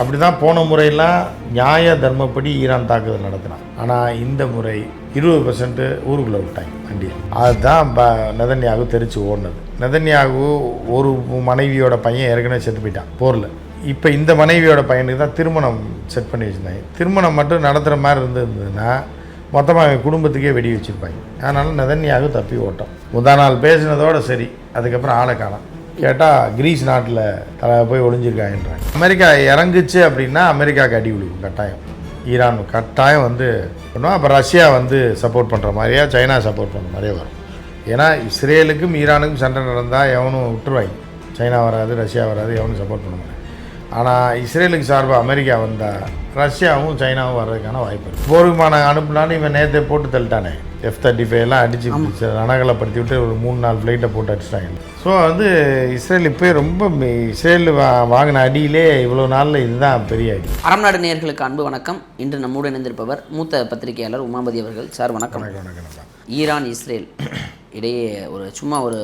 அப்படி தான் போன முறையெல்லாம் நியாய தர்மப்படி ஈரான் தாக்குதல் நடத்தினான். ஆனால் இந்த முறை இருபது பர்சன்ட் ஊருக்குள்ளே விட்டாங்க வண்டியை. அதுதான் ப நெதன்யாகு தெரிச்சு ஓடினது. நெதன்யாகு ஒரு மனைவியோட பையன் ஏற்கனவே செத்து போயிட்டான் போரில். இப்போ இந்த மனைவியோட பையனுக்கு தான் திருமணம் செட் பண்ணி வச்சுருந்தாங்க. திருமணம் மட்டும் நடத்துகிற மாதிரி இருந்ததுன்னா மொத்தமாக குடும்பத்துக்கே வெடி வச்சுருப்பாங்க. அதனால் நெதன்யாகு தப்பி ஓட்டம். முதல் நாள் பேசினதோட சரி அதுக்கப்புறம் ஆளை காணும். கேட்டால் கிரீஸ் நாட்டில் தலை போய் ஒளிஞ்சிருக்காங்கன்றாங்க அமெரிக்கா இறங்குச்சு அப்படின்னா அமெரிக்காவுக்கு அடி விழுகும் கட்டாயம். ஈரான் கட்டாயம் வந்து பண்ணுவோம் அப்போ ரஷ்யா வந்து சப்போர்ட் பண்ணுற மாதிரியா சைனா சப்போர்ட் பண்ணுற மாதிரியே வரும். ஏன்னா இஸ்ரேலுக்கும் ஈரானுக்கும் சண்டை நடந்தால் எவனும் விட்டுருவாங்க. சைனா வராது ரஷ்யா வராது எவனும் சப்போர்ட் பண்ண மாட்டாங்க. ஆனால் இஸ்ரேலுக்கு சார்பாக அமெரிக்கா வந்தால் ரஷ்யாவும் சைனாவும் வர்றதுக்கான வாய்ப்பு இருக்குது போர் விமானம் அனுப்புனாலும் இவன் நேற்றே போட்டு தள்ளிட்டானே. எஃப் தேர்ட்டி ஃபைவ்லாம் அடிச்சு ரணகலப்படுத்தி விட்டு ஒரு மூணு நாலு ஃப்ளைட்டை போட்டு அடிச்சிட்டாங்க. ஸோ வந்து இஸ்ரேல் இப்போ ரொம்ப இஸ்ரேல் வா வாங்கின அடியிலே இவ்வளோ நாளில் இதுதான் பெரிய அடி. அறம் நாடு நேயர்களுக்கு அன்பு வணக்கம். இன்று நம்மோடு இணைந்திருப்பவர் மூத்த பத்திரிகையாளர் உமாபதி அவர்கள். சார் வணக்கம். ஈரான் இஸ்ரேல் இடையே ஒரு சும்மா ஒரு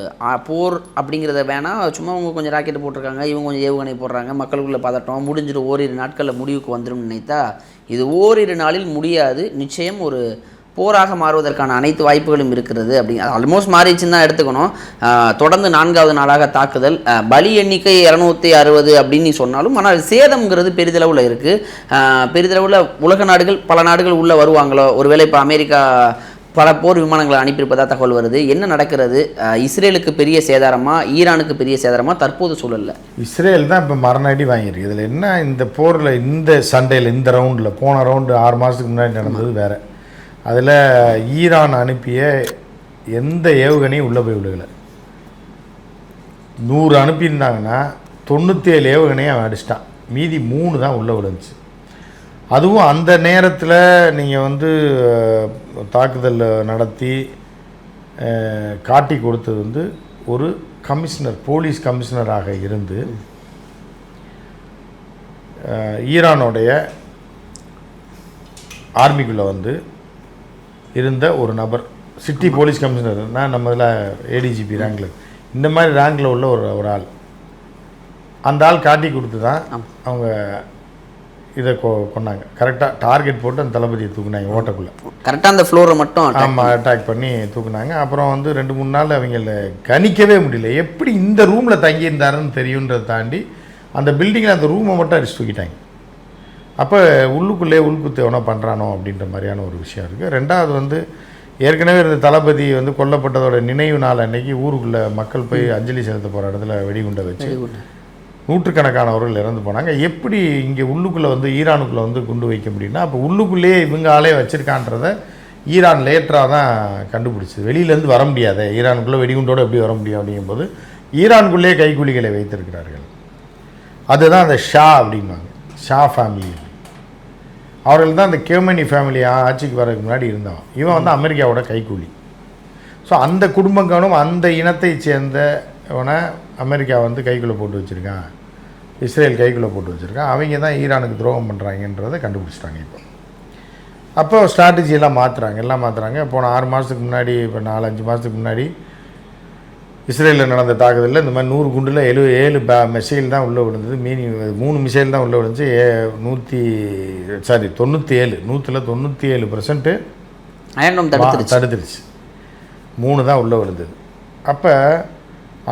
போர் அப்படிங்கிறத வேணாம் சும்மா அவங்க கொஞ்சம் ராக்கெட் போட்டிருக்காங்க இவங்க கொஞ்சம் ஏவுகணை போடுறாங்க மக்களுக்குள்ள பதட்டம் முடிஞ்சிடும். ஓரிரு நாட்களில் முடிவுக்கு வந்துடும் நினைத்தா இது ஓரிரு நாளில் முடியாது. நிச்சயம் ஒரு போராக மாறுவதற்கான அனைத்து வாய்ப்புகளும் இருக்கிறது அப்படி ஆல்மோஸ்ட் மாறிடுச்சுன்னு தான் எடுத்துக்கணும். தொடர்ந்து நான்காவது நாளாக தாக்குதல். பலி எண்ணிக்கை இரநூத்தி அறுபது அப்படின்னு நீ சொன்னாலும் ஆனால் சேதம்ங்கிறது பெரிதளவில் இருக்குது பெரிதளவில் உலக நாடுகள் பல நாடுகள் உள்ளே வருவாங்களோ? ஒருவேளை இப்போ அமெரிக்கா பல போர் விமானங்களை அனுப்பியிருப்பதாக தகவல் வருது. என்ன நடக்கிறது? இஸ்ரேலுக்கு பெரிய சேதாரமா? ஈரானுக்கு பெரிய சேதாரமா? தற்போது சூழலில். இஸ்ரேல் தான் இப்போ மரணடி வாங்கியிருக்கு. இதில் என்ன இந்த போரில் இந்த சண்டையில் இந்த ரவுண்டில் போன ரவுண்டு ஆறு மாதத்துக்கு முன்னாடி நடந்தது வேறு. அதில் ஈரான் அனுப்பிய எந்த ஏவுகணையும் உள்ளே போய் விழுகலை. நூறு அனுப்பியிருந்தாங்கன்னா தொண்ணூற்றேழு ஏவுகணையை அவன் அடிச்சிட்டான். மீதி மூணு தான் உள்ளே விழுந்துச்சு. அதுவும் அந்த நேரத்தில் நீங்கள் வந்து தாக்குதல் நடத்தி காட்டி கொடுத்தது வந்து ஒரு கமிஷனர் போலீஸ் கமிஷனராக இருந்து ஈரானுடைய ஆர்மிக்குள்ளே வந்து இருந்த ஒரு நபர். சிட்டி போலீஸ் கமிஷனர்னா நம்ம இதில் ஏடிஜிபி ரேங்கில் இந்த மாதிரி ரேங்கில் உள்ள ஒரு ஒரு ஆள். அந்த ஆள் காட்டி கொடுத்து தான் அவங்க இதை கொ கொண்டாங்க கரெக்டாக டார்கெட் போட்டு அந்த தளபதியை தூக்குனாங்க ஓட்டக்குள்ளே. கரெக்டாக அந்த ஃப்ளோரை மட்டும் ஆமாம் அட்டாக் பண்ணி. தூக்குனாங்க. அப்புறம் வந்து ரெண்டு மூணு நாள் அவங்கள கணிக்கவே முடியல. எப்படி இந்த ரூமில் தங்கியிருந்தாருன்னு தெரியுன்றதை தாண்டி அந்த பில்டிங்கில் அந்த ரூமை மட்டும் அடிச்சு தூக்கிட்டாங்க. அப்போ உள்ளுக்குள்ளே உள்குத்து எவனோ பண்ணுறானோ அப்படின்ற மாதிரியான ஒரு விஷயம் இருக்குது ரெண்டாவது வந்து ஏற்கனவே இருந்த தளபதி வந்து கொல்லப்பட்டதோட நினைவு நாள் அன்னைக்கு ஊருக்குள்ளே மக்கள் போய் அஞ்சலி செலுத்த போகிற இடத்துல வெடிகுண்டை வச்சு நூற்றுக்கணக்கானவர்கள் இறந்து போனாங்க. எப்படி இங்கே உள்ளுக்குள்ளே வந்து ஈரானுக்குள்ளே வந்து குண்டு வைக்க முடியும்னா அப்போ உள்ளுக்குள்ளேயே இவங்க ஆளே வச்சுருக்கான்றத ஈரான் லேட்டராக தான் கண்டுபிடிச்சது. வெளியிலேருந்து வர முடியாதே ஈரானுக்குள்ளே வெடிகுண்டோடு எப்படி வர முடியும் அப்படிங்கும்போது ஈரானுக்குள்ளேயே கைக்கூலிகளை வைத்திருக்கிறார்கள். அதுதான் அந்த ஷா அப்படிம்பாங்க. ஷா ஃபேமிலி அவர்கள் தான் அந்த கேமனி ஃபேமிலி ஆட்சிக்கு வரதுக்கு முன்னாடி இருந்தான். இவன் வந்து அமெரிக்காவோட கைக்கூலி ஸோ அந்த குடும்பங்களும் அந்த இனத்தை சேர்ந்தவனை அமெரிக்கா வந்து கைக்குள்ளே போட்டு வச்சுருக்கான். இஸ்ரேல் கைக்குள்ளே போட்டு வச்சுருக்கான். அவங்க தான் ஈரானுக்கு துரோகம் பண்ணுறாங்கன்றதை கண்டுபிடிச்சிட்டாங்க இப்போ. அப்போ strategy எல்லாம் மாற்றுறாங்க எல்லாம் மாற்றுறாங்க போன ஆறு மாதத்துக்கு முன்னாடி இப்போ நாலு அஞ்சு மாதத்துக்கு முன்னாடி இஸ்ரேலில் நடந்த தாக்குதலில் இந்த மாதிரி நூறு குண்டில் எழு ஏழு பே மிசைல் தான் உள்ளே விழுந்தது. மீனி மூணு மிசைல் தான் உள்ளே விழுந்துச்சு. ஏ நூற்றி சாரி தொண்ணூற்றி ஏழு நூற்றில் தொண்ணூற்றி ஏழு பர்சன்ட்டு தடுத்துருச்சு. மூணு தான் உள்ளே விழுந்தது. அப்போ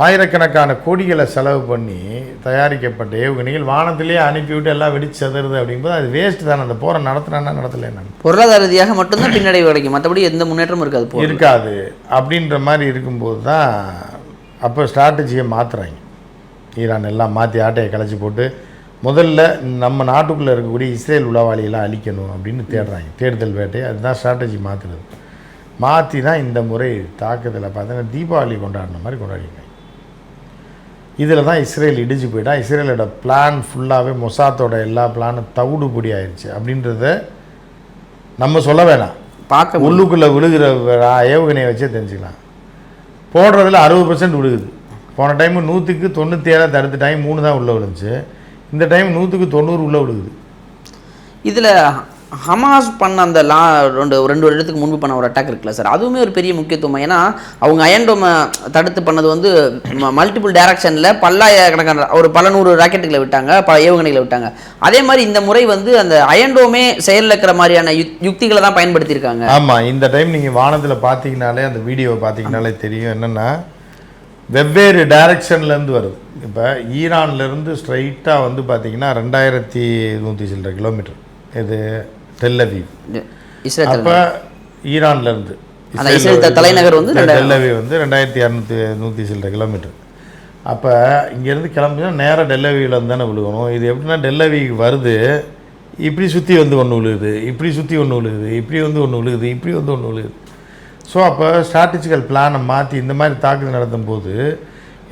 ஆயிரக்கணக்கான கோடிகளை செலவு பண்ணி தயாரிக்கப்பட்ட ஏவுகணைகள் வானத்திலேயே அனுப்பிவிட்டு எல்லாம் வெடிச்சு சதுருது அப்படிங்கும்போது அது வேஸ்ட் தானே. அந்த போரை நடத்துனா நடத்தலை நான் பொருளாதார ரீதியாக மட்டும்தான் பின்னடைவு கிடைக்கும் மற்றபடி எந்த முன்னேற்றமும் இருக்காது இருக்காது. அப்படின்ற மாதிரி இருக்கும்போது தான் அப்போ ஸ்ட்ராட்டஜியை மாற்றுறாங்க ஈரான் எல்லாம் மாற்றி ஆட்டையை கலைச்சி போட்டு முதல்ல நம்ம நாட்டுக்குள்ளே இருக்கக்கூடிய இஸ்ரேல் உளவாளியெல்லாம் அழிக்கணும் அப்படின்னு தேடுறாங்க. தேடுதல் வேட்டை அதுதான் ஸ்ட்ராட்டஜி மாற்றுறது மாற்றி தான் இந்த முறை தாக்குதலை பார்த்தீங்கன்னா தீபாவளி கொண்டாடின மாதிரி கொண்டாடிருக்காங்க இதில் தான் இஸ்ரேல் இடிச்சு போயிட்டா இஸ்ரேலோட பிளான் ஃபுல்லாகவே மொசாத்தோட எல்லா பிளானும் தவிடுபடி ஆயிடுச்சு அப்படின்றத நம்ம சொல்ல வேணாம். பார்க்க. உள்ளுக்குள்ளே விழுகிற ஏவுகணையை வச்சே தெரிஞ்சுக்கலாம். போடுறதுல அறுபது பர்சன்ட் விழுகுது. போன டைம் நூற்றுக்கு தொண்ணூற்றி ஏழாவது தடுத்த டைம் மூணு தான் உள்ளே விழுந்துச்சு. இந்த டைம் நூற்றுக்கு தொண்ணூறு உள்ளே விழுகுது. இதில் ஹமாஸ் பண்ண அந்த லா ரெண்டு ரெண்டு வருடத்துக்கு முன்பு பண்ண ஒரு அட்டாக் இருக்குல்ல சார் அதுவுமே ஒரு பெரிய முக்கியத்துவம். ஏன்னா அவங்க அயன்டோமை தடுத்து பண்ணது வந்து மல்டிபிள் டைரக்ஷனில் பல்லாயிரக்கணக்கான ஒரு பல நூறு ராக்கெட்டுகளை விட்டாங்க பல ஏவுகணைகளை விட்டாங்க. அதே மாதிரி இந்த முறை வந்து அந்த அயன்டோமே செயலில் இருக்கிற மாதிரியான யுக்திகளை தான் பயன்படுத்தியிருக்காங்க. ஆமாம் இந்த டைம் நீங்கள் வானத்தில் பார்த்தீங்கனாலே அந்த வீடியோவை பார்த்தீங்கனாலே தெரியும். என்னென்னா வெவ்வேறு டைரக்ஷன்லேருந்து வருது. இப்போ ஈரான்லேருந்து ஸ்ட்ரைட்டாக வந்து பார்த்தீங்கன்னா ரெண்டாயிரத்தி நூற்றி சில்லரை கிலோமீட்டர் இது டெல்லவீவ் இஸ்ரேல் அப்போ ஈரான்லேருந்து தலைநகர் வந்து. டெல்லவீவ் வந்து ரெண்டாயிரத்தி இரநூத்தி நூற்றி சில்லற கிலோமீட்டர். அப்போ இங்கேருந்து கிளம்பினா நேராக டெல்லவியில் தானே விழுகணும். இது எப்படின்னா டெல்லவிக்கு வருது இப்படி சுற்றி வந்து ஒன்று விழுகுது இப்படி சுற்றி ஒன்று விழுகுது இப்படி வந்து ஒன்று விழுகுது இப்படி வந்து ஒன்று விழுகுது. ஸோ அப்போ ஸ்ட்ராட்டஜிக்கல் பிளானை மாற்றி இந்த மாதிரி தாக்குதல் நடத்தும் போது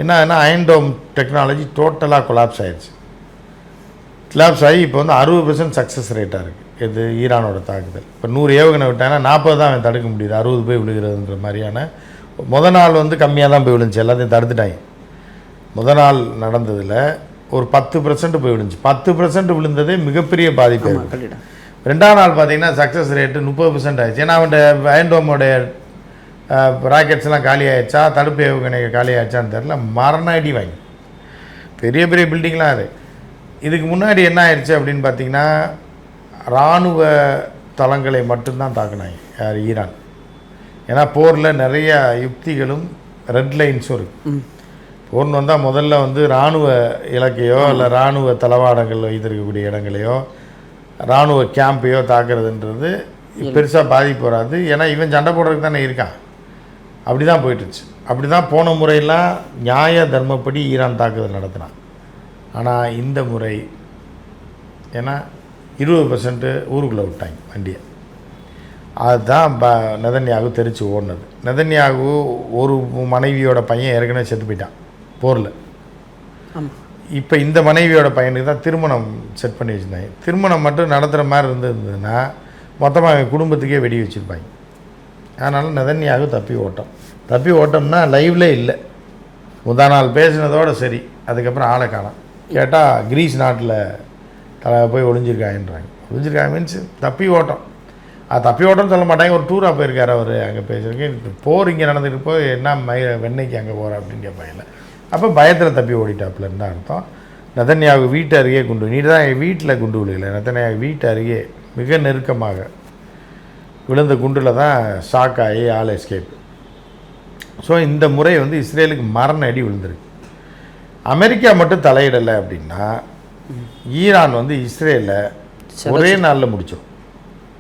என்ன ஆகுதுன்னா அயன்டோம் டெக்னாலஜி டோட்டலாக கொலாப்ஸ் ஆயிடுச்சு. கொலாப்ஸ் ஆகி இப்போ வந்து அறுபது பர்சன்ட் சக்ஸஸ் ரேட்டாக இருக்குது இது ஈரானோட தாக்குதல். இப்போ நூறு ஏவுகணை விட்டாங்கன்னா நாற்பது தான் அவன் தடுக்க முடியுது. அறுபது போய் விழுகிறதுன்ற மாதிரியான முத நாள் வந்து கம்மியாக தான் போய் விழுந்துச்சு. எல்லாத்தையும் தடுத்துட்டாங்க. முத நாள் நடந்ததில் ஒரு பத்து பர்சன்ட் போய் விழுந்துச்சு. பத்து பர்சன்ட் விழுந்ததே மிகப்பெரிய பாதிப்பு. கட்டிடம் ரெண்டாம் நாள் பார்த்தீங்கன்னா சக்ஸஸ் ரேட்டு முப்பது பர்சன்ட் ஆயிடுச்சு. ஏன்னா அவன் அயன்டோமோடைய ராக்கெட்ஸ்லாம் காலி ஆயிடுச்சா? தடுப்பு ஏவுகணை காலி ஆயிடுச்சான்னு தெரில மரண அடி வாங்கி. பெரிய பெரிய பில்டிங்லாம் அது. இதுக்கு முன்னாடி என்ன ஆயிடுச்சு அப்படின்னு பார்த்தீங்கன்னா இராணுவ தளங்களை மட்டும்தான் தாக்குனாங்க. யார்? ஈரான். ஏன்னா போரில் நிறைய யுக்திகளும் ரெட் லைன்ஸும் இருக்குது போர்னு வந்தால் முதல்ல வந்து இராணுவ இலக்கையோ இல்லை இராணுவ தளவாடங்கள் வைத்திருக்கக்கூடிய இடங்களையோ இராணுவ கேம்பையோ தாக்குறதுன்றது பெருசாக பாதிப்பு வராது. ஏன்னா இவன் சண்டை போடுறதுக்கு தானே இருக்கான். அப்படி தான் போயிட்டுருச்சு. அப்படி தான் போன முறையெல்லாம் நியாய தர்மப்படி ஈரான் தாக்குதல் நடத்தினான். ஆனால் இந்த முறை ஏன்னா இருபது பர்சன்ட்டு ஊருக்குள்ளே விட்டாங்க வண்டியை. அதுதான் ப நெதன்யாகு தெரிச்சு ஓடினது. நெதன்யாகு ஒரு மனைவியோட பையன் ஏற்கனவே செத்து போயிட்டான் போரில். இப்போ இந்த மனைவியோட பையனுக்கு தான் திருமணம் செட் பண்ணி வச்சுருந்தாங்க. திருமணம் மட்டும் நடத்துகிற மாதிரி இருந்ததுன்னா மொத்தமாக அவன் குடும்பத்துக்கே வெடி வச்சுருப்பாங்க. அதனால் நெதன்யாகு தப்பி ஓட்டம். தப்பி ஓட்டம்னா லைவ்ல இல்லை. முந்தா நாள் பேசினதோட சரி அதுக்கப்புறம் ஆளை காணோம். கேட்டால் கிரீஸ் நாட்டில் தலை போய் ஒளிஞ்சிருக்காங்கன்றாங்க ஒளிஞ்சிருக்காங்க மீன்ஸ் தப்பி ஓட்டம். அது தப்பி ஓட்டம்னு சொல்ல மாட்டாங்க. ஒரு டூராக போயிருக்கார் அவர் அங்கே பேசியிருக்கேன் போர் இங்கே நடந்துட்டு போய் என்ன மை வெண்ணைக்கு அங்கே போகிற அப்படின்னு கேட்பாங்கல்ல அப்போ பயத்தில் தப்பி ஓடிட்டாப்புலன்னு தான் அர்த்தம். நதன்யாவுக்கு வீட்டு அருகே குண்டு நீ தான் வீட்டில் குண்டு விழுகல. நதன்யாவுக்கு வீட்டு அருகே மிக நெருக்கமாக விழுந்த குண்டில் தான் ஷாக் ஆகி ஆல் எஸ்கேப் ஸோ இந்த முறை வந்து இஸ்ரேலுக்கு மரண அடி விழுந்திருக்கு. அமெரிக்கா மட்டும் தலையிடலை அப்படின்னா ஈரான் வந்து இஸ்ரேலை ஒரே நாளில் முடிச்சிடும்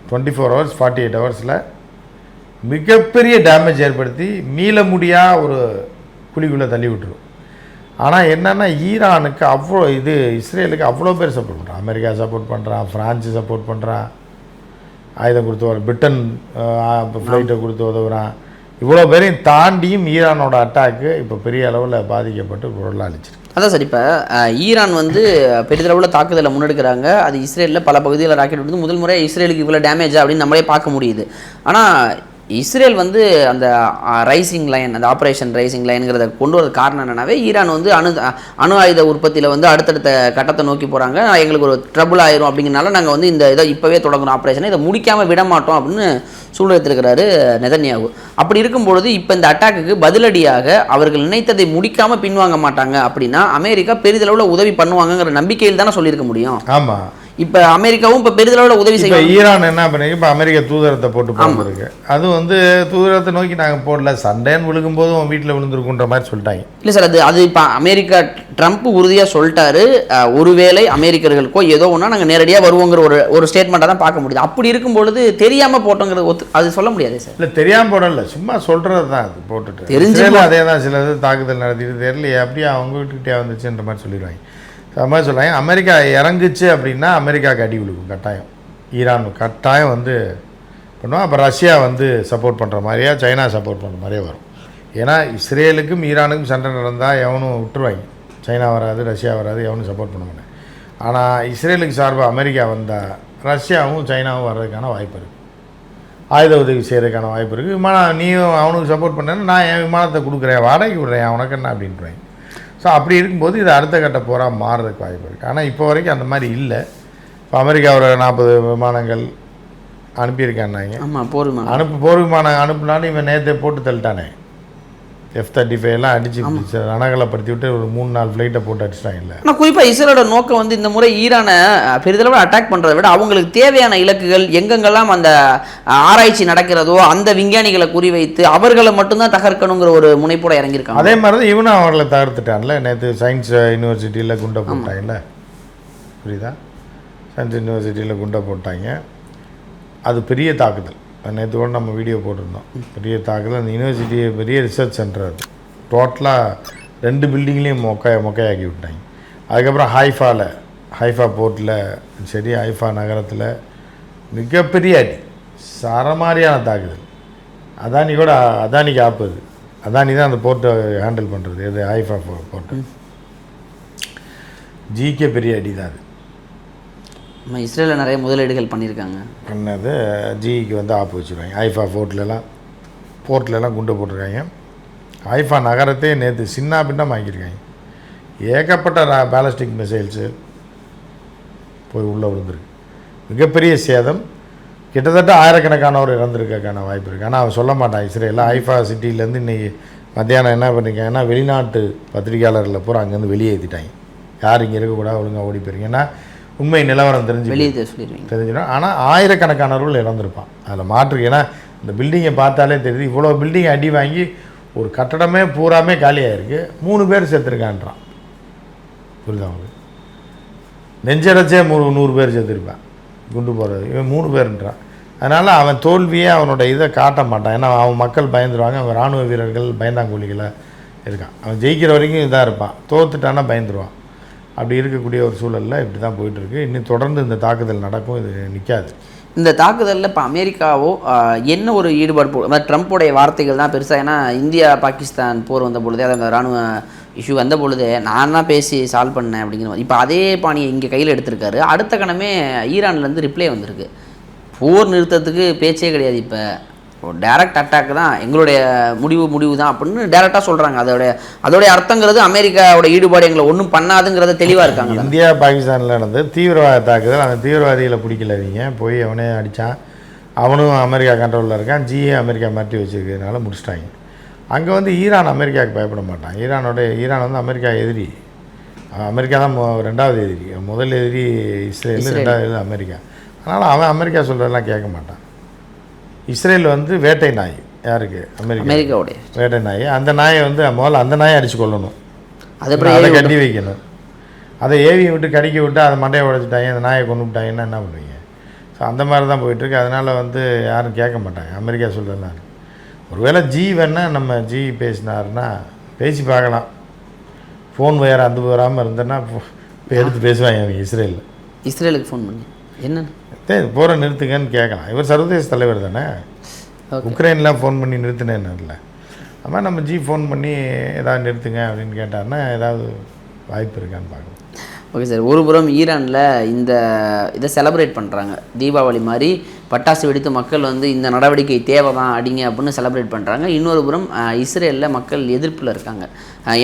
twenty four hours forty eight ஹவர்ஸில் மிகப்பெரிய டேமேஜ் ஏற்படுத்தி மீள முடியா ஒரு குழிக்குள்ளே தள்ளி விட்டுரும். ஆனால் என்னென்னா ஈரானுக்கு அவ்வளோ இது இஸ்ரேலுக்கு அவ்வளோ பேர் சப்போர்ட் பண்ணுறான் அமெரிக்கா சப்போர்ட் பண்ணுறான் ஃப்ரான்ஸு சப்போர்ட் பண்ணுறான் ஆயுதம் கொடுத்து வர பிரிட்டன் ஃப்ளைட்டை கொடுத்து உதவுறான். இவ்வளோ பேரையும் தாண்டியும் ஈரானோட அட்டாக்கு இப்போ பெரிய அளவில் பாதிக்கப்பட்டு பொருளாக அழிச்சிருக்கு. அதான் சார் இப்போ ஈரான் வந்து பெரிதளவில் தாக்குதலை முன்னெடுக்கிறாங்க. அது இஸ்ரேலில் பல பகுதியில் ராக்கெட் விடுது முதல் முறை இஸ்ரேலுக்கு இவ்வளோ டேமேஜ் அப்படின்னு நம்மளே பார்க்க முடியுது. ஆனால் இஸ்ரேல் வந்து அந்த ரைசிங் லைன் அந்த ஆப்ரேஷன் ரைசிங் லைனுங்கிறத கொண்டு வரது காரணம் என்னன்னாவே ஈரான் வந்து அணு அணு ஆயுத உற்பத்தியில் வந்து அடுத்தடுத்த கட்டத்தை நோக்கி போகிறாங்க எங்களுக்கு ஒரு ட்ரபுள் ஆயிரும் அப்படிங்கிறனால நாங்கள் வந்து இந்த இதை இப்போவே தொடங்குறோம் ஆப்ரேஷனை இதை முடிக்காமல் விட மாட்டோம் அப்படின்னு சூழ்நிலைத்திருக்கிறாரு நெதன்யாகு. அப்படி இருக்கும் பொழுது இப்போ இந்த அட்டாக்குக்கு பதிலடியாக அவர்கள் நினைத்ததை முடிக்காமல் பின்வாங்க மாட்டாங்க அப்படின்னா அமெரிக்கா பெரிதளவில் உதவி பண்ணுவாங்கங்கிற நம்பிக்கையில் தானே சொல்லியிருக்க முடியும். ஆமாம் இப்போ அமெரிக்காவும் இப்போ பெரிதளவில் உதவி செய்வாங்க. ஈரான் என்ன பண்ணி இப்போ அமெரிக்க தூதரத்தை போட்டு போகிறதுக்கு அது வந்து தூதரத்தை நோக்கி நாங்கள் போடல. சண்டேன்னு விழுகும்போது உன் வீட்டில் விழுந்திருக்குன்ற மாதிரி சொல்லிட்டாங்க. இல்லை சார் அது அது இப்போ அமெரிக்கா ட்ரம்ப் உறுதியாக சொல்லிட்டாரு. ஒருவேளை அமெரிக்கர்களுக்கோ ஏதோ ஒன்றா நாங்கள் நேரடியாக வருவோங்கிற ஒரு ஒரு ஸ்டேட்மெண்ட்டை தான் பார்க்க முடியுது. அப்படி இருக்கும் பொழுது தெரியாமல் போட்டோங்கிறது ஒத்து அது சொல்ல முடியாது சார்? இல்லை தெரியாமல் போடல. சும்மா சொல்கிறது தான் அது போட்டுட்டு. தெரிஞ்சு அதே தான் சில இது தாக்குதல் நடத்திட்டு தெரியலையே அப்படியே அவங்க வீட்டுக்கிட்டே வந்துச்சுன்ற மாதிரி சொல்லிடுவாங்க. அது மாதிரி சொல்லுவாங்க அமெரிக்கா இறங்குச்சு அப்படின்னா அமெரிக்காவுக்கு அடி விழுகும் கட்டாயம். ஈரான் கட்டாயம் வந்து பண்ணுவோம் அப்போ ரஷ்யா வந்து சப்போர்ட் பண்ணுற மாதிரியா சைனா சப்போர்ட் பண்ணுற மாதிரியே வரும். ஏன்னா இஸ்ரேலுக்கும் ஈரானுக்கும் சண்டை நடந்தால் எவனும் விட்டுருவாங்க. சைனா வராது ரஷ்யா வராது எவனும் சப்போர்ட் பண்ண மாட்டேன் ஆனால் இஸ்ரேலுக்கு சார்பாக அமெரிக்கா வந்தால் ரஷ்யாவும் சைனாவும் வர்றதுக்கான வாய்ப்பு இருக்குது ஆயுத உதவி செய்கிறதுக்கான வாய்ப்பு இருக்குது விமானம் நீயும் அவனுக்கு சப்போர்ட் பண்ணேன்னா நான் என் விமானத்தை கொடுக்குறேன் வாடகைக்கு விடுறேன் அவனுக்கு என்ன அப்படின்றேன் ஸோ அப்படி இருக்கும்போது இது அடுத்த கட்ட போராக மாறுறதுக்கு வாய்ப்பு இருக்குது ஆனால் இப்போ வரைக்கும் அந்த மாதிரி இல்லை. இப்போ அமெரிக்கா ஒரு நாற்பது விமானங்கள் அனுப்பியிருக்கான்னாங்க. ஆமாம் போர் விமானம். அனுப்பு போர் விமானம் அனுப்புனாலும் இவன் நேரத்தை போட்டு தள்ளிட்டானே. எஃப் தேர்ட்டி ஃபைவ் எல்லாம் அடிச்சு ரணகலப்படுத்தி விட்டு ஒரு மூணு நாலு ஃப்ளைட்டை போட்டு அடிச்சிட்டாங்கல்ல ஆனால் குறிப்பாக இஸ்ரேலோட நோக்கம் வந்து இந்த முறை ஈரானை அஹ், பெரிதளவு அட்டாக் பண்ணுறதை விட அவங்களுக்கு தேவையான இலக்குகள் எங்கெங்கெல்லாம் அந்த ஆராய்ச்சி நடக்கிறதோ அந்த விஞ்ஞானிகளை குறிவைத்து அவர்களை மட்டும்தான் தகர்க்கணுங்கிற ஒரு முனைப்போட இறங்கியிருக்காங்க. அதே மாதிரி தான் இவனும் அவர்களை தகர்த்துட்டான்ல. நேற்று சயின்ஸ் யூனிவர்சிட்டியில் குண்டை போட்டாங்கல்ல புரியுதா? சயின்ஸ் யூனிவர்சிட்டியில் குண்டை போட்டாங்க. அது பெரிய தாக்குதல். நேற்று கூட நம்ம வீடியோ போட்டிருந்தோம். பெரிய தாக்குதல். அந்த யூனிவர்சிட்டி பெரிய ரிசர்ச் சென்டர் அது. டோட்டலாக ரெண்டு பில்டிங்லேயும் மொக்க மொக்கையாக்கி விட்டாங்க. அதுக்கப்புறம் ஹைஃபாவில் ஹைஃபா போர்ட்டில் சரி ஹைஃபா நகரத்தில் மிகப்பெரிய அடி. சரமாரியான தாக்குதல். அதானி கூட அதானிக்கு ஆப்புது அதானி தான் அந்த போர்ட்டை ஹேண்டில் பண்ணுறது எது ஹைஃபா போர்ட்டு. ஜிகே பெரிய அடி தான் அது. நம்ம இஸ்ரேலில் நிறைய முதலீடுகள் பண்ணியிருக்காங்க. பண்ணது ஜிக்கு வந்து ஆப்பு வச்சுருவாங்க. ஐஃபா போர்ட்லலாம் போர்ட்லலாம் குண்டு போட்டிருக்காங்க. ஐஃபா நகரத்தையே நேற்று சின்ன பின்னம் வாங்கியிருக்காங்க ஏகப்பட்ட பேலஸ்டிக் மிசைல்ஸு போய் உள்ளே விழுந்திருக்கு. மிகப்பெரிய சேதம். கிட்டத்தட்ட ஆயிரக்கணக்கானவர் இறந்துருக்கான வாய்ப்பு இருக்குது ஆனால் அவன் சொல்ல மாட்டான். இஸ்ரேலில் ஐஃபா சிட்டிலேருந்து இன்றைக்கி மத்தியானம் என்ன பண்ணிருக்காங்கன்னா வெளிநாட்டு பத்திரிகையாளர்களை பூரா அங்கேருந்து வெளியேற்றிட்டாங்க யார் இங்கே இருக்கக்கூடாது ஒழுங்காக ஓடி போயிருக்கேன் ஏன்னா உண்மை நிலவரம் தெரிஞ்சு வெளியே சொல்லிடுவீங்க. தெரிஞ்சிடும். ஆனால் ஆயிரக்கணக்கானவர்கள் இறந்துருப்பான் அதில் மாற்று ஏன்னா இந்த பில்டிங்கை பார்த்தாலே தெரியுது இவ்வளோ பில்டிங் அடி வாங்கி ஒரு கட்டடமே பூராமே காலியாயிருக்கு. மூணு பேர் செத்துருக்கான்றான். புரியுதா உங்களுக்கு? நெஞ்சடைச்சே மூணு நூறு பேர் செத்துருப்பான். குண்டு போடுறது இவன் மூணு பேருன்றான். அதனால் அவன் தோல்வியே அவனோட இதை காட்ட மாட்டான். ஏன்னா அவன் மக்கள் பயந்துருவாங்க அவன் இராணுவ வீரர்கள் பயந்தாங்கோலிகளாக இருக்கான். அவன் ஜெயிக்கிற வரைக்கும் இதாக இருப்பான். தோத்துட்டானா பயந்துருவான். அப்படி இருக்கக்கூடிய ஒரு சூழலில் இப்படி தான் போயிட்டுருக்கு. இன்னும் தொடர்ந்து இந்த தாக்குதல் நடக்கும் இது நிற்காது இந்த தாக்குதலில் இப்போ அமெரிக்காவோ என்ன ஒரு ஈடுபாடு போ ட்ரம்ப்போடைய வார்த்தைகள் தான் பெருசாக ஏன்னா இந்தியா பாகிஸ்தான் போர் வந்த பொழுதே அந்த ராணுவ இஷ்யூ வந்த பொழுதே நான் தான் பேசி சால்வ் பண்ணேன் அப்படிங்கிற மாதிரி. இப்போ அதே பாணியை இங்கே கையில் எடுத்திருக்காரு. அடுத்த கணமே ஈரான்லேருந்து ரிப்ளை வந்திருக்கு. போர் நிறுத்தத்துக்கு பேச்சே கிடையாது இப்போ. டைரக்ட் அட்டாக் தான் எங்களுடைய முடிவு முடிவு தான் அப்படின்னு டேரெக்டாக சொல்கிறாங்க அதோட அதோடைய அர்த்தங்கிறது அமெரிக்காவோட ஈடுபாடு எங்களை ஒன்றும் பண்ணாதுங்கிறத தெளிவாக இருக்காங்க? இந்தியா பாகிஸ்தானில் நடந்து தீவிரவாத தாக்குதல் அந்த தீவிரவாதிகளை பிடிக்கல இவங்க. போய் அவனே அடித்தான் அவனும் அமெரிக்கா கண்ட்ரோலில் இருக்கான். ஜிஏ அமெரிக்கா மாட்டி வச்சிருக்கிறதுனால முடிச்சிட்டாங்க. அங்கே வந்து ஈரான் அமெரிக்காவுக்கு பயப்பட மாட்டான் ஈரானோட ஈரான் வந்து அமெரிக்கா எதிரி. அமெரிக்கா தான் ரெண்டாவது எதிரி. முதல் எதிரி இஸ்ரேல். ரெண்டாவது எதிரி அமெரிக்கா. அதனால் அவன் அமெரிக்கா சொல்கிறதெல்லாம் கேட்க மாட்டான். இஸ்ரேல் வந்து வேட்டை நாய். யாருக்கு? அமெரிக்கா அமெரிக்காவுடைய. வேட்டை நாய். அந்த நாயை வந்து முதல்ல அந்த நாயை அடித்து கொள்ளணும் அது அப்புறம் அப்புறம் அதை கட்டி வைக்கணும். அதை ஏவி விட்டு கடிக்க விட்டு அதை மண்டையை உடைச்சிட்டாங்க. அந்த நாயை கொண்டு விட்டாங்கன்னா என்ன பண்ணுவீங்க? ஸோ அந்த மாதிரி தான் போயிட்டுருக்கு. அதனால் வந்து யாரும் கேட்க மாட்டாங்க. அமெரிக்கா சொல்கிறதுலாம் ஒருவேளை ஜி வேணா நம்ம ஜி பேசினாருன்னா பேசி பார்க்கலாம். ஃபோன் வேறு அந்த வராமல் இருந்தேன்னா எடுத்து பேசுவாங்க அவங்க இஸ்ரேலில். இஸ்ரேலுக்கு ஃபோன் பண்ணி. என்னன்னு போகிற நிறுத்துங்கன்னு கேட்கலாம். இவர் சர்வதேச தலைவர் தானே? உக்ரைன்லாம் ஃபோன் பண்ணி நிறுத்தினேன்ல அது மாதிரி நம்ம ஜி ஃபோன் பண்ணி ஏதாவது நிறுத்துங்க அப்படின்னு கேட்டாருன்னா ஏதாவது வாய்ப்பு இருக்கான்னு பார்க்கணும் ஓகே சார். ஒரு புறம் ஈரானில் இந்த இதை செலிப்ரேட் பண்ணுறாங்க தீபாவளி மாதிரி பட்டாசு வெடித்து மக்கள் வந்து இந்த நடவடிக்கை தேவை தான் அடிங்க அப்படின்னு செலிப்ரேட் பண்ணுறாங்க இன்னொரு புறம் இஸ்ரேலில் மக்கள் எதிர்ப்பில் இருக்காங்க.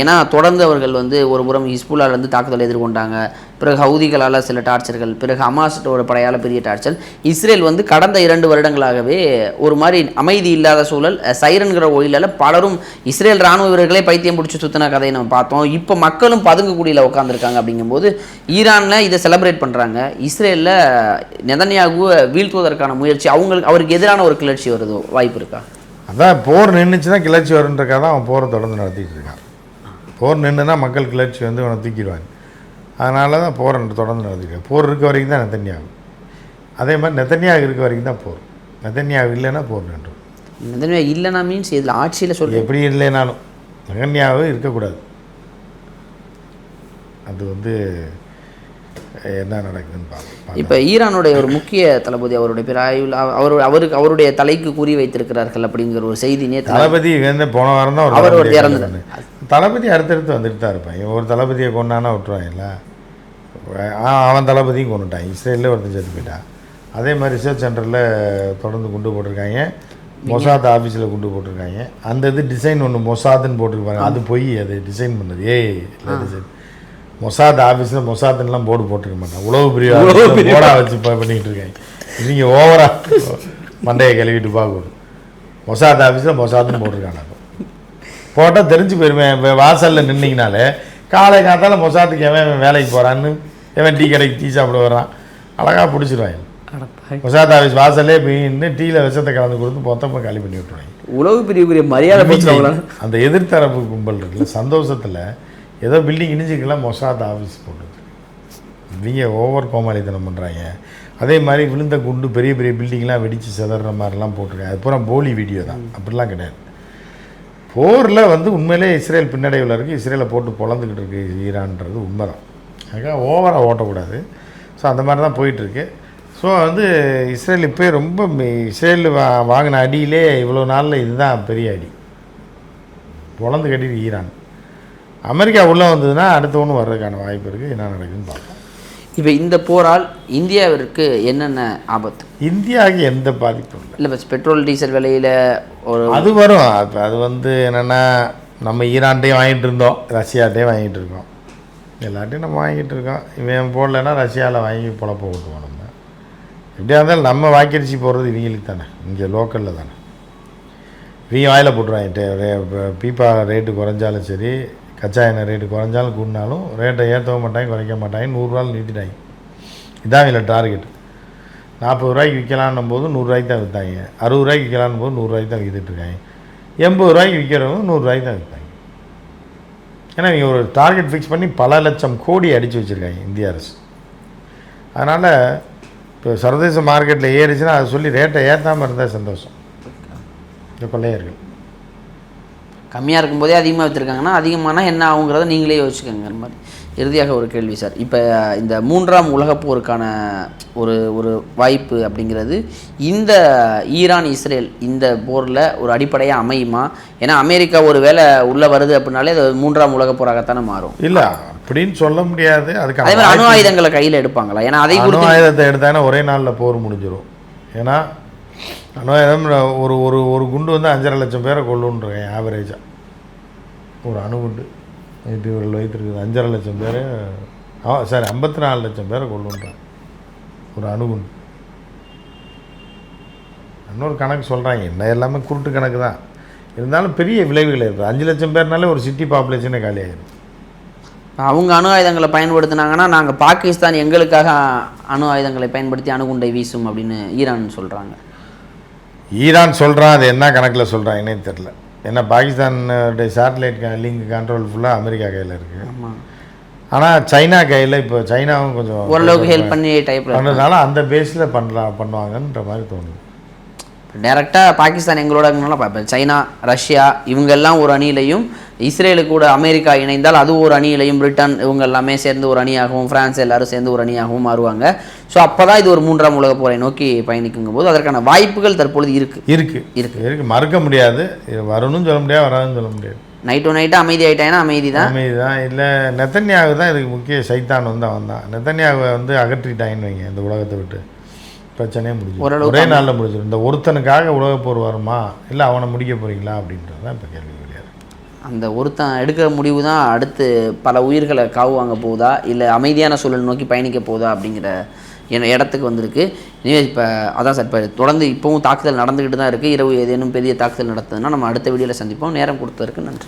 ஏன்னா தொடர்ந்து அவர்கள் வந்து ஒரு புறம் ஹிஸ்புல்லாலேருந்து தாக்குதல் எதிர்கொண்டாங்க. பிறகு ஹவுதிகளால் சில டார்ச்சர்கள் பிறகு ஹமாஸோட படையால் பெரிய டார்ச்சர். இஸ்ரேல் வந்து கடந்த இரண்டு வருடங்களாகவே ஒரு மாதிரி அமைதி இல்லாத சூழல் சைரன்கிற ஒயிலால் பலரும் இஸ்ரேல் ராணுவ வீரர்களே பைத்தியம் பிடிச்சி சுத்தின கதையை நம்ம பார்த்தோம். இப்போ மக்களும் பதுங்குக்குடியில் உட்காந்துருக்காங்க அப்படிங்கும்போது ஈரானில் இதை செலிப்ரேட் பண்ணுறாங்க இஸ்ரேலில் நெதன்யாகுவை வீழ்த்துவதற்கான முயற்சி அவங்களுக்கு அவருக்கு எதிரான ஒரு கிளர்ச்சி வருதோ வாய்ப்பு இருக்கா? அதான் போர் நின்றுச்சு தான் கிளர்ச்சி வருன்றக்காக தான் அவன் போரை தொடர்ந்து நடத்திட்டு இருக்கான். போர் நின்றுனா மக்கள் கிளர்ச்சி வந்து அவனை தூக்கிடுவாங்க. அதனால தான் போரை தொடர்ந்து நடத்திருக்கான் போர் இருக்க வரைக்கும் தான் நெத்தன்யாகு. அதே மாதிரி நெத்தன்யாகு இருக்க வரைக்கும் தான் போர். நெத்தன்யாகு இல்லைன்னா போர் நின்றும். நெதன்யா இல்லைனா மீன்ஸ் இதில் ஆட்சியில் சொல்லி எப்படி இல்லைனாலும் நெகன்யாவு இருக்கக்கூடாது. அது வந்து என்ன நடக்குதுன்னு பார்ப்போம் இப்போ ஈரானுடைய ஒரு முக்கிய தளபதி அவருடைய பேர் ஆயுள் அவர் அவருக்கு அவருடைய தலைக்கு குறி வைத்திருக்கிறார்கள் அப்படிங்கிற ஒரு செய்தி நேற்று தளபதி வந்து போன வாரம் தான் அவர் ஒரு. கொண்டாரு. தளபதி அடுத்தடுத்து வந்துட்டு தான் இருப்பான் இவன் ஒரு தளபதியை கொண்டானா விட்டுருவாங்கல்ல. அவன் தளபதியும் கொண்டுட்டான் இஸ்ரேலில் ஒருத்தன் செத்து போயிட்டான். அதே மாதிரி ரிசர்ச் சென்டரில் தொடர்ந்து குண்டு போட்டிருக்காங்க. மொசாத் ஆஃபீஸில் குண்டு போட்டிருக்காங்க. அந்த இது டிசைன் ஒன்று மொசாதுன்னு போட்டிருப்பாங்க. அது பொய் அது டிசைன் பண்ணது. ஏய் டிசைன் மொசாத் ஆஃபீஸில் மொசாத்துலாம் போர்டு போட்டிருக்க மாட்டான். உளவு பிரிவு போர்டா வச்சு ப- பண்ணிட்டு இருக்காங்க இவங்க ஓவரா மண்டையை கழுவிட்டு பார்க்கணும் மொசாத் ஆஃபீஸில் மொசாத்துன்னு போட்டிருக்காங்க போட்டால் தெரிஞ்சு போயிருவேன் வாசலில் நின்னீங்கனாலே காலை காத்தால மொசாத்துக்கு எவன் வேலைக்கு போகிறான்னு எவன் டீ கடைக்கு டீ சாப்பிட வரான் அழகாக பிடிச்சிருவாங்க. மொசாத் ஆஃபீஸ் வாசல்லே போய் நின்று டீயில் விஷத்தை கலந்து கொடுத்து மொத்தமாக காலி பண்ணி விட்டுருவாங்க. உலகு பெரிய மரியாதை அந்த எதிர்த்தரப்பு கும்பல் இருக்குல்ல சந்தோஷத்தில் ஏதோ பில்டிங் இடிஞ்சுக்கலாம் மொசாத் ஆஃபீஸ் போட்டுது. இவங்க ஓவர் கோமாளித்தனம் பண்ணுறாங்க அதே மாதிரி விழுந்த குண்டு பெரிய பெரிய பில்டிங்லாம் வெடித்து சிதற மாதிரிலாம் போட்டிருக்காங்க. அது பூரா போலி வீடியோ தான். அப்படிலாம் கிடையாது. போரில் வந்து உண்மையிலே இஸ்ரேல் பின்னடைவில் இருக்குது இஸ்ரேலை போட்டு பொழந்துக்கிட்டு இருக்கு ஈரான்ன்றது உண்மை தான் அதுக்காக ஓவராக ஓட்டக்கூடாது. ஸோ அந்த மாதிரி தான் போயிட்டுருக்கு. ஸோ வந்து இஸ்ரேல் இப்போ ரொம்ப இஸ்ரேல் வா வாங்கின அடியிலே இவ்வளோ நாளில் இதுதான் பெரிய அடி. பொழந்து கட்டிட்டு ஈரான். அமெரிக்கா உள்ளே வந்ததுன்னா அடுத்த ஒன்று வர்றதுக்கான வாய்ப்பு இருக்குது என்ன நடக்குதுன்னு பார்ப்போம். இப்போ இந்த போரால் இந்தியாவிற்கு என்னென்ன ஆபத்து? இந்தியாவுக்கு எந்த பாதிப்பும் இல்லை. இல்லை பஸ் பெட்ரோல் டீசல் விலையில் ஒரு அது வரும். இப்போ அது வந்து என்னென்னா நம்ம ஈரான்ட்டையும் வாங்கிட்டு இருந்தோம் ரஷ்யாட்டையும் வாங்கிட்டு இருக்கோம். எல்லாட்டையும் நம்ம வாங்கிட்டு இருக்கோம். இவன் போடலைன்னா ரஷ்யாவில் வாங்கி பொழப்ப ஓட்டுவோம் நம்ம. எப்படியா இருந்தாலும் நம்ம வாக்கரிசி போடுறது இவங்களுக்கு தானே. இங்கே லோக்கலில் தானே. இவங்க வாயில் போட்டுருவாங்க. பீப்பா ரேட்டு குறைஞ்சாலும் சரி கச்சா எண்ணெய் ரேட்டு குறைஞ்சாலும் கூடினாலும் ரேட்டை ஏற்றவும் மாட்டாங்க குறைக்க மாட்டாங்க நூறுரூவாவில் நிறுத்திட்டாங்க இதான் இல்லை டார்கெட் நாற்பது ரூபாய்க்கு விற்கலான்னும் போது நூறுரூவாய்க்கு தான் விற்றாங்க அறுபது ரூபாய்க்கு விற்கலான்னு போது நூறுரூவாய்க்கு தான் விற்றுட்டுருக்காங்க எண்பது ரூபாய்க்கு விற்கிறவங்க நூறுரூவாய்க்கு தான் விற்பாங்க ஏன்னா நீங்கள் ஒரு டார்கெட் ஃபிக்ஸ் பண்ணி பல லட்சம் கோடி அடித்து வச்சுருக்காங்க இந்திய அரசு. அதனால் இப்போ சர்வதேச மார்க்கெட்டில் ஏறிச்சுன்னா அதை சொல்லி ரேட்டை ஏற்றாமல் இருந்தால் சந்தோஷம். இந்த கொள்ளையர்கள். கம்மியாக இருக்கும்போதே அதிகமாக விற்றுருக்காங்கன்னா அதிகமானா என்ன ஆகுங்கிறத நீங்களே யோசிச்சுக்கோங்க அந்த மாதிரி. இறுதியாக ஒரு கேள்வி சார். இப்போ இந்த மூன்றாம் உலகப் போருக்கான ஒரு ஒரு வாய்ப்பு அப்படிங்கிறது இந்த ஈரான் இஸ்ரேல் இந்த போரில் ஒரு அடிப்படையாக அமையுமா? ஏன்னா அமெரிக்கா ஒரு வேளை உள்ளே வருது அப்படின்னாலே அது மூன்றாம் உலகப் போராகத்தானே மாறும். இல்லை அப்படின்னு சொல்ல முடியாது. அதே அதுக்கான மாதிரி அணு ஆயுதங்களை கையில் எடுப்பாங்களா? ஏன்னா அதை அணு ஆயுதத்தை எடுத்தாங்கன்னா ஒரே நாளில் போர் முடிஞ்சிடும் ஏன்னா அணு ஆயுதம் ஒரு ஒரு ஒரு குண்டு வந்து அஞ்சரை லட்சம் பேரை கொள்ளுன்றேன் ஆவரேஜாக ஒரு அணுகுண்டு இப்போ இவர்கள் வைத்திருக்குது அஞ்சரை லட்சம் பேர் ஆ சாரி ஐம்பத்தி நாலு லட்சம் பேரை கொள்ளுன்றான் ஒரு அணுகுண்டு இன்னொரு கணக்கு சொல்கிறாங்க என்ன எல்லாமே குருட்டு கணக்கு தான். இருந்தாலும் பெரிய விளைவுகள் இருக்குது அஞ்சு லட்சம் பேர்னாலே ஒரு சிட்டி பாப்புலேஷனே காலியாகிடும் அவங்க அணு ஆயுதங்களை பயன்படுத்தினாங்கன்னா நாங்கள் பாகிஸ்தான் எங்களுக்காக அணு ஆயுதங்களை பயன்படுத்தி அணுகுண்டை வீசும் அப்படின்னு ஈரான் சொல்கிறாங்க ஈரான் சொல்கிறான் அது என்ன கணக்கில் சொல்கிறாங்கன்னே தெரில ஏன்னா பாகிஸ்தானுடைய சேட்டலைட் லிங்க் கண்ட்ரோல் ஃபுல்லாக அமெரிக்கா கையில் இருக்குது ஆனால் சைனா கையில் இப்போ சைனாவும் கொஞ்சம் ஓரளவுக்கு ஹெல்ப் பண்ணி டைப்பில் பண்ணதுனால அந்த பேஸில் பண்ணலாம் பண்ணுவாங்கன்ற மாதிரி தோணுது. டேரெக்டாக பாகிஸ்தான் எங்களோட பார்ப்பேன். சைனா ரஷ்யா இவங்க எல்லாம் ஒரு அணியிலையும் இஸ்ரேலு கூட அமெரிக்கா இணைந்தால் அது ஒரு அணியிலையும் பிரிட்டன் இவங்க எல்லாமே சேர்ந்து ஒரு அணியாகவும் பிரான்ஸ் எல்லாரும் சேர்ந்து ஒரு அணியாகவும் மாறுவாங்க. ஸோ அப்போ தான் இது ஒரு மூன்றாம் உலகப் போரை நோக்கி பயணிக்குங்கும் போது அதற்கான வாய்ப்புகள் தற்பொழுது இருக்குது இருக்கு. இருக்கு. இருக்கு. மறுக்க முடியாது. இது வரும்னு சொல்ல முடியாது வராதுன்னு சொல்ல முடியாது. நைட்டு நைட்டு அமைதி ஆயிட்டாங்கன்னா அமைதி தான். அமைதி தான் இல்லை நெத்தன்யாகு தான் இதுக்கு முக்கிய சைத்தான் வந்து அவன் தான். நெத்தன்யாவை வந்து அகற்றிட்டாங்கன்னு வைங்க இந்த உலகத்தை விட்டு. பிரச்சனையே முடிஞ்சு ஒரே நாளில் முடிஞ்சிடும். இந்த ஒருத்தனுக்காக உலகப் போர் வருமா? இல்லை அவனை முடிக்க போறீங்களா? அப்படின்றது தான் இப்போ கேள்வி கிடையாது. அந்த ஒருத்தன் எடுக்கிற முடிவு தான் அடுத்து பல உயிர்களை காவு வாங்க போகுதா? இல்லை அமைதியான சூழல் நோக்கி பயணிக்க போகுதா? அப்படிங்கிற என- இடத்துக்கு வந்திருக்கு. இனிமே இப்போ அதான் சார் இப்போ தொடர்ந்து இப்போவும் தாக்குதல் நடந்துக்கிட்டு தான் இருக்குது இரவு ஏதேனும் பெரிய தாக்குதல் நடத்துதுன்னா நம்ம அடுத்த வீடியோவில் சந்திப்போம். நேரம் கொடுத்ததற்கு நன்றி.